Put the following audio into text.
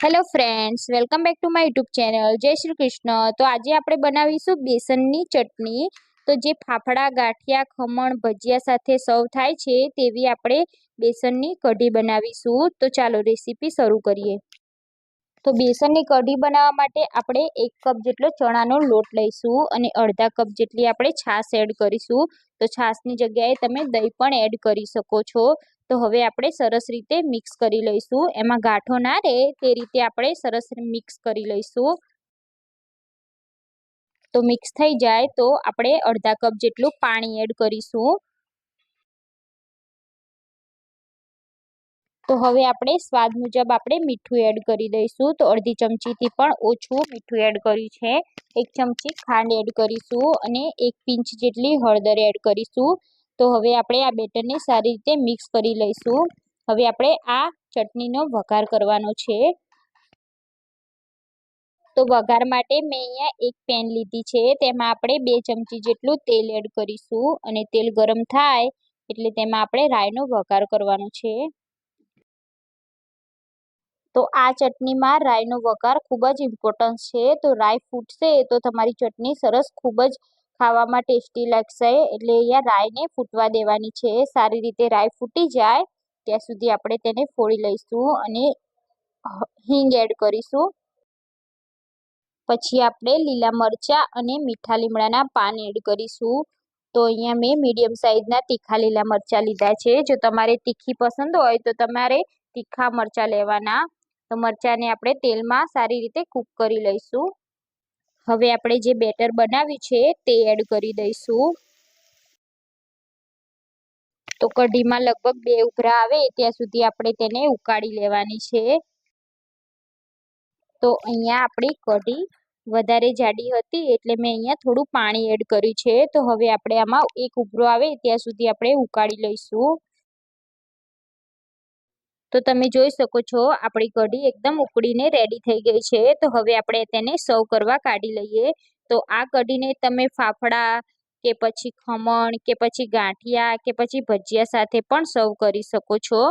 Hello friends welcome back to my YouTube channel જય શ્રી કૃષ્ણ તો આજે આપણે બનાવીશું બેસનની ચટણી. તો જે ફાફડા, ગાંઠિયા, ખમણ, ભજીયા સાથે સર્વ થાય છે, તેવી આપણે બેસનની કઢી બનાવીશું. તો ચાલો રેસીપી શરૂ કરીએ. તો બેસનની કઢી બનાવવા માટે આપણે એક કપ જેટલો ચણાનો લોટ લઈશું અને અડધા કપ જેટલી આપણે છાશ એડ કરીશું. તો છાશની જગ્યાએ તમે દહીં પણ એડ કરી શકો છો. તો હવે આપણે સરસ રીતે મિક્સ કરી લઈશું. એમાં ગાંઠો ના રહે તે રીતે આપણે સરસ મિક્સ કરી લઈશું. તો મિક્સ થઈ જાય તો આપણે અડધા કપ જેટલું પાણી એડ કરીશું. તો હવે આપણે સ્વાદ મુજબ આપણે મીઠું એડ કરી દઈશું. તો અડધી ચમચીથી પણ ઓછું મીઠું એડ કર્યું છે. એક ચમચી ખાંડ એડ કરીશું અને એક પિંચ જેટલી હળદર એડ કરીશું. તો હવે આપણે આ બેટરને સારી રીતે મિક્સ કરી લઈશું. હવે આપણે આ ચટણીનો વઘાર કરવાનો છે. તો વઘાર માટે મેં અહીંયા એક પેન લીધી છે. તેમાં આપણે બે ચમચી જેટલું તેલ એડ કરીશું અને તેલ ગરમ થાય એટલે તેમાં આપણે રાઈનો વઘાર કરવાનો છે. તો આ ચટણીમાં રાઈનો વઘાર ખૂબ જ ઇમ્પોર્ટન્સ છે. તો રાઈ ફૂટશે તો તમારી ચટણી સરસ ખૂબ જ ખાવામાં ટેસ્ટી લાગશે. એટલે અહીંયા રાઈને ફૂટવા દેવાની છે. સારી રીતે રાઈ ફૂટી જાય, ત્યાં સુધી આપણે તેને ફોડી લઈશું અને હિંગ એડ કરીશું. પછી આપણે લીલા મરચાં અને મીઠા લીમડાના પાન એડ કરીશું. તો અહીંયા મેં મીડિયમ સાઇઝના તીખા લીલા મરચાં લીધા છે. જો તમારે તીખી પસંદ હોય તો તમારે તીખા મરચાં લેવાના. તો મરચાંને આપણે તેલમાં સારી રીતે કૂક કરી લઈશું. હવે આપણે જે બેટર બનાવ્યું છે તે એડ કરી દઈશું. તો કઢીમાં લગભગ બે ઉભરા આવે ત્યાં સુધી આપણે તેને ઉકાળી લેવાની છે. તો અહીંયા આપણી કઢી વધારે જાડી હતી એટલે મેં અહીંયા થોડું પાણી એડ કર્યું છે. તો હવે આપણે આમાં એક ઉભરો આવે ત્યાં સુધી આપણે ઉકાળી લઈશું. તો તમે જોઈ શકો છો, આપણી કઢી એકદમ ઉકળીને રેડી થઈ ગઈ છે. તો હવે આપણે તેને સર્વ કરવા કાઢી લઈએ. તો આ કઢીને તમે ફાફડા કે પછી ખમણ કે પછી ગાંઠિયા કે પછી ભજીયા સાથે પણ સર્વ કરી શકો છો.